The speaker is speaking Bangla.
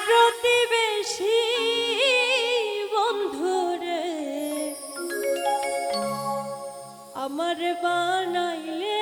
প্রতিবেশী আমার বানাইলে